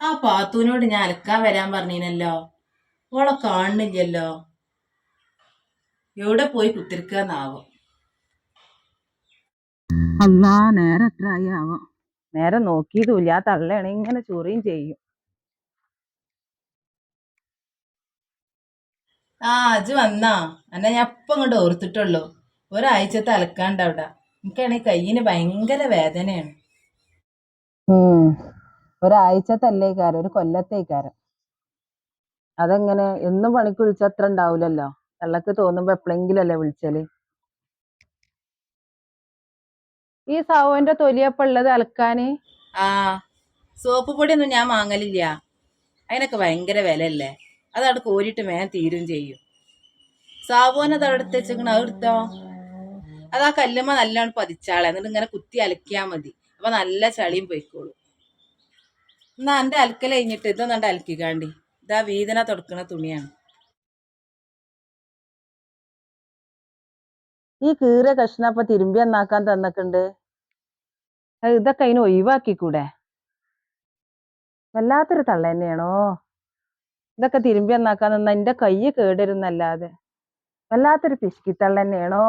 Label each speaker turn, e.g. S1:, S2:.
S1: ആ പാത്തുവിനോട് ഞാൻ അലക്കാൻ വരാൻ പറഞ്ഞീനല്ലോ. ഓളെ കാണുന്നില്ലല്ലോ. എവിടെ പോയി കുത്തിരിക്കാന്നാവോ.
S2: അല്ലാ നേരെ ആയി നേരെ നോക്കിയതുമില്ല. ആ തള്ളയാണ് ഇങ്ങനെ ചൊറിയും ചെയ്യും.
S1: ആ അജ് വന്നാ. അന്നെ ഞാൻ അപ്പം ഇങ്ങോട്ട് ഓർത്തിട്ടുള്ളൂ. ഒരാഴ്ചത്തെ അലക്കാണ്ട് അവിടെ. എനിക്കാണെങ്കിൽ കയ്യിന് ഭയങ്കര വേദനയാണ്.
S2: ഒരാഴ്ചത്തല്ലേക്കാരം ഒരു കൊല്ലത്തേക്കാരം. അതെങ്ങനെ? എന്നും പണിക്ക് വിളിച്ച അത്ര ഉണ്ടാവൂലല്ലോ? തള്ളക്ക് തോന്നുമ്പോ എപ്പോഴെങ്കിലും അല്ലേ വിളിച്ചൽ? ഈ സാവോന്റെ തൊലിയപ്പ ഉള്ളത് അലക്കാന്?
S1: ആ സോപ്പ് പൊടിയൊന്നും ഞാൻ വാങ്ങലില്ല. അതിനൊക്കെ ഭയങ്കര വിലയല്ലേ? അതവിടെ കോരിട്ട് വേഗം തീരും ചെയ്യും. സാവോൻ അത് അവിടെ വെച്ചേക്കണ അത് അത് ആ കല്ലുമ്മ നല്ലോണം പതിച്ചാളെ. എന്നിട്ട് ഇങ്ങനെ കുത്തി അലക്കിയാ മതി. അപ്പൊ നല്ല ചളിയും പോയിക്കോളും. എന്നാ എന്റെ അലക്കൽ കഴിഞ്ഞിട്ട് ഇതൊന്നും അലക്കിക്കാണ്ടി ഇതാ വീതന തുടക്കണ തുണിയാണ്.
S2: ഈ കീറിയ കഷ്ണം അപ്പൊ തിരുമ്പി എന്നാക്കാൻ തന്നിട്ടുണ്ട് ഇതൊക്കെ അതിന് ഒഴിവാക്കിക്കൂടെ? വല്ലാത്തൊരു തള്ള തന്നെയാണോ? ഇതൊക്കെ തിരുമ്പി എന്നാക്കാൻ നിന്ന എന്റെ കൈ കേടരുന്നല്ലാതെ. വല്ലാത്തൊരു പിശുക്കിത്തള്ള തന്നെയാണോ?